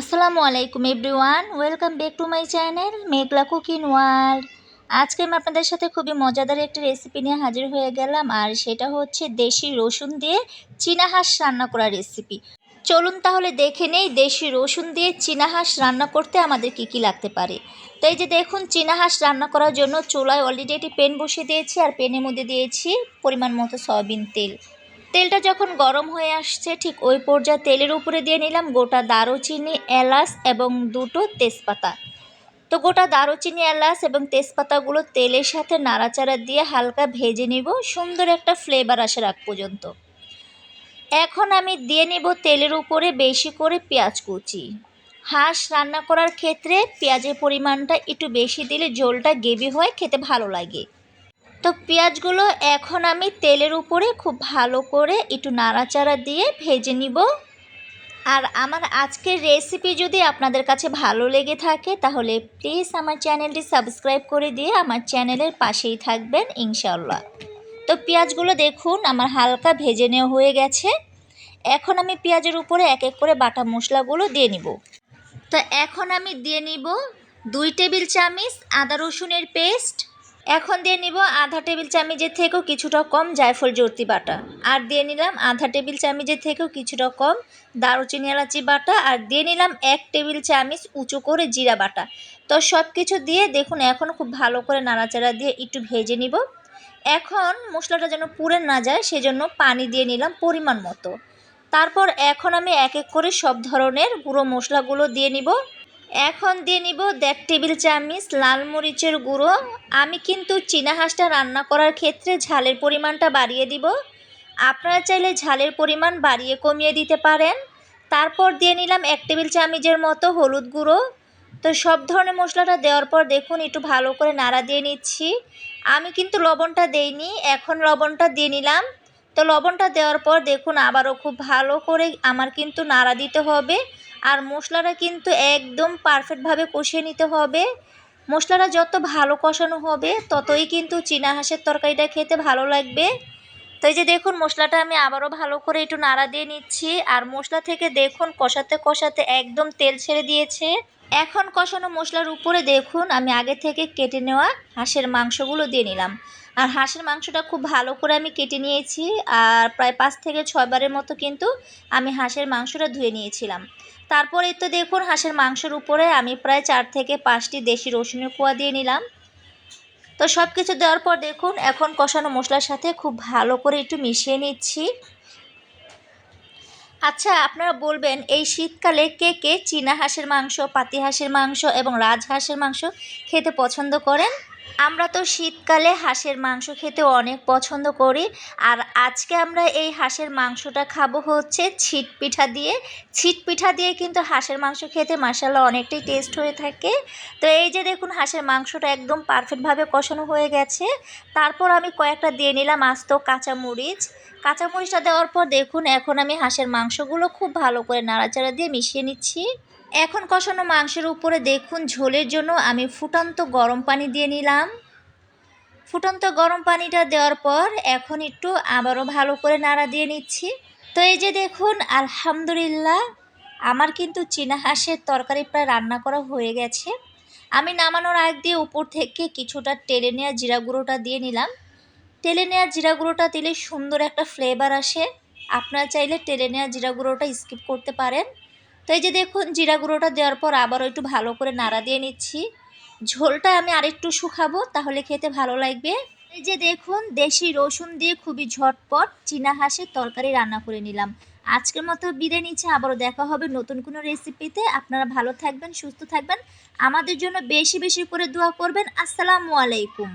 আসসালামু আলাইকুম everyone, welcome back to my channel Meghla cooking world. আজকে আমি আপনাদের সাথে খুবই মজাদার একটি রেসিপি নিয়ে হাজির হয়ে গেলাম, আর সেটা হচ্ছে দেশি রসুন দিয়ে চীনা হাঁস রান্না করা রেসিপি চলুন তাহলে দেখে নেই দেশি রসুন দিয়ে চীনা হাঁস রান্না করতে আমাদের কি কি লাগতে পারে। তো এই যে দেখুন, চীনা হাঁস রান্না করার জন্য চুলায় অলরেডি একটি পেন বসিয়ে দিয়েছি, আর পেনের মধ্যে দিয়েছি পরিমাণ মতো সয়াবিন তেল। তেলটা যখন গরম হয়ে আসছে, ঠিক ওই পর্যায়ে তেলের উপরে দিয়ে নিলাম গোটা দারুচিনি, এলাচ এবং দুটো তেজপাতা। তো গোটা দারুচিনি, এলাচ এবং তেজপাতাগুলো তেলের সাথে নাড়াচাড়া দিয়ে হালকা ভেজে নিব, সুন্দর একটা ফ্লেভার আসার আগ পর্যন্ত। এখন আমি দিয়ে নিব তেলের উপরে বেশি করে পেঁয়াজ কুচি। হাঁস রান্না করার ক্ষেত্রে পেঁয়াজের পরিমাণটা একটু বেশি দিলে ঝোলটা গেবি হয় খেতে ভালো লাগে। তো পেঁয়াজগুলো এখন আমি তেলের উপরে খুব ভালো করে একটু নাড়াচাড়া দিয়ে ভেজে নিব। আর আমার আজকের রেসিপি যদি আপনাদের কাছে ভালো লেগে থাকে, তাহলে প্লিজ আমার চ্যানেলটি সাবস্ক্রাইব করে দিয়ে আমার চ্যানেলের পাশেই থাকবেন ইনশাল্লাহ তো পেঁয়াজগুলো দেখুন, আমার হালকা ভেজে নেওয়া হয়ে গেছে। এখন আমি পেঁয়াজের উপরে এক এক করে বাটা মশলাগুলো দিয়ে নিব। তো এখন আমি দিয়ে নিব দুই টেবিল চামচ আদা রসুনের পেস্ট এখন দিয়ে নিব আধা টেবিল চামচের থেকেও কিছুটা কম জায়ফল জর্তি বাটা। আর দিয়ে নিলাম আধা টেবিল চামচের থেকেও কিছুটা কম দারুচিনি এলাচি বাটা। আর দিয়ে নিলাম এক টেবিল চামচ উঁচু করে জিরা বাটা। তো সব কিছু দিয়ে দেখুন, এখন খুব ভালো করে নাড়াচাড়া দিয়ে একটু ভেজে নিব। এখন মশলাটা যেন পুড়ে না যায়, সেজন্য পানি দিয়ে নিলাম পরিমাণ মতো। তারপর এখন আমি এক এক করে সব ধরনের গুঁড়ো মশলাগুলো দিয়ে নিব। এখন দিয়ে নিব দেড় টেবিল চামচ লাল মরিচের গুঁড়ো। আমি কিন্তু চীনা হাঁসটা রান্না করার ক্ষেত্রে ঝালের পরিমাণটা বাড়িয়ে দিব। আপনারা চাইলে ঝালের পরিমাণ বাড়িয়ে কমিয়ে দিতে পারেন। তারপর দিয়ে নিলাম এক টেবিল চামচের মতো হলুদ গুঁড়ো। তো সব ধরনের মশলাটা দেওয়ার পর দেখুন একটু ভালো করে নাড়া দিয়ে নিচ্ছি। আমি কিন্তু লবণটা দেইনি, এখন লবণটা দিয়ে নিলাম। তো লবণটা দেওয়ার পর দেখুন আবারও খুব ভালো করে আমার কিন্তু নাড়া দিতে হবে। আর মশলাটা কিন্তু একদম পারফেক্টভাবে কষিয়ে নিতে হবে। মশলাটা যত ভালো কষানো হবে, ততই কিন্তু চীনা হাঁসের তরকারিটা খেতে ভালো লাগবে। তো এই যে দেখুন, মশলাটা আমি আবারও ভালো করে একটু নাড়া দিয়ে নিচ্ছি। আর মশলা থেকে দেখুন, কষাতে কষাতে একদম তেল ছেড়ে দিয়েছে। এখন কষানো মশলার উপরে দেখুন, আমি আগে থেকে কেটে নেওয়া হাঁসের মাংসগুলো দিয়ে নিলাম। আর হাঁসের মাংসটা খুব ভালো করে আমি কেটে নিয়েছি। আর প্রায় পাঁচ থেকে ছয়বারের মতো কিন্তু আমি হাঁসের মাংসটা ধুয়ে নিয়েছিলাম। তারপরে তো দেখুন, হাঁসের মাংসের উপরে আমি প্রায় চার থেকে পাঁচটি দেশি রসুনের কোয়া দিয়ে নিলাম। তো সব কিছু দেওয়ার পর দেখুন, এখন কষানো মশলার সাথে খুব ভালো করে একটু মিশিয়ে নিচ্ছি। আচ্ছা আপনারা বলবেন, এই শীতকালে কে কে চীনা হাঁসের মাংস, পাতি হাঁসের মাংস এবং রাজহাঁসের মাংস খেতে পছন্দ করেন? আমরা তো শীতকালে হাঁসের মাংস খেতে অনেক পছন্দ করি। আর আজকে আমরা এই হাঁসের মাংসটা খাব হচ্ছে ছিট পিঠা দিয়ে। ছিট পিঠা দিয়ে কিন্তু হাঁসের মাংস খেতে মাসাল্লাহ অনেকটাই টেস্ট হয়ে থাকে। তো এই যে দেখুন হাঁসের মাংসটা একদম পারফেক্টভাবে কষানো হয়ে গেছে। তারপর আমি কয়েকটা দিয়ে নিলাম আস্ত কাঁচামরিচ। কাঁচামরিচটা দেওয়ার পর দেখুন এখন আমি হাঁসের মাংসগুলো খুব ভালো করে নাড়াচাড়া দিয়ে মিশিয়ে নিচ্ছি। এখন কষানো মাংসের উপরে দেখুন, ঝোলের জন্য আমি ফুটন্ত গরম পানি দিয়ে নিলাম। ফুটন্ত গরম পানিটা দেওয়ার পর এখন একটু আবারও ভালো করে নাড়া দিয়ে নিচ্ছি। তো এই যে দেখুন, আলহামদুলিল্লাহ, আমার কিন্তু চীনা হাঁসের তরকারি প্রায় রান্না করা হয়ে গেছে। আমি নামানোর আগ দিয়ে উপর থেকে কিছুটা টেলে নেওয়া জিরা গুঁড়োটা দিয়ে নিলাম। টেলে নেওয়া জিরা গুঁড়োটা দিলে সুন্দর একটা ফ্লেভার আসে। আপনারা চাইলে টেলে নেওয়া জিরা গুঁড়োটা স্কিপ করতে পারেন। তো এই যে দেখুন জিরা গুঁড়োটা দেওয়ার পর আবারও একটু ভালো করে নাড়া দিয়ে নিচ্ছি। ঝোলটা আমি আরেকটু শুকাবো, তাহলে খেতে ভালো লাগবে। এই যে দেখুন, দেশি রসুন দিয়ে খুবই ঝটপট চীনা হাঁসের তরকারি রান্না করে নিলাম। আজকের মতো বিদায় নিচ্ছে, আবারও দেখা হবে নতুন কোনো রেসিপিতে। আপনারা ভালো থাকবেন, সুস্থ থাকবেন। আমাদের জন্য বেশি বেশি করে দোয়া করবেন। আসসালামু আলাইকুম।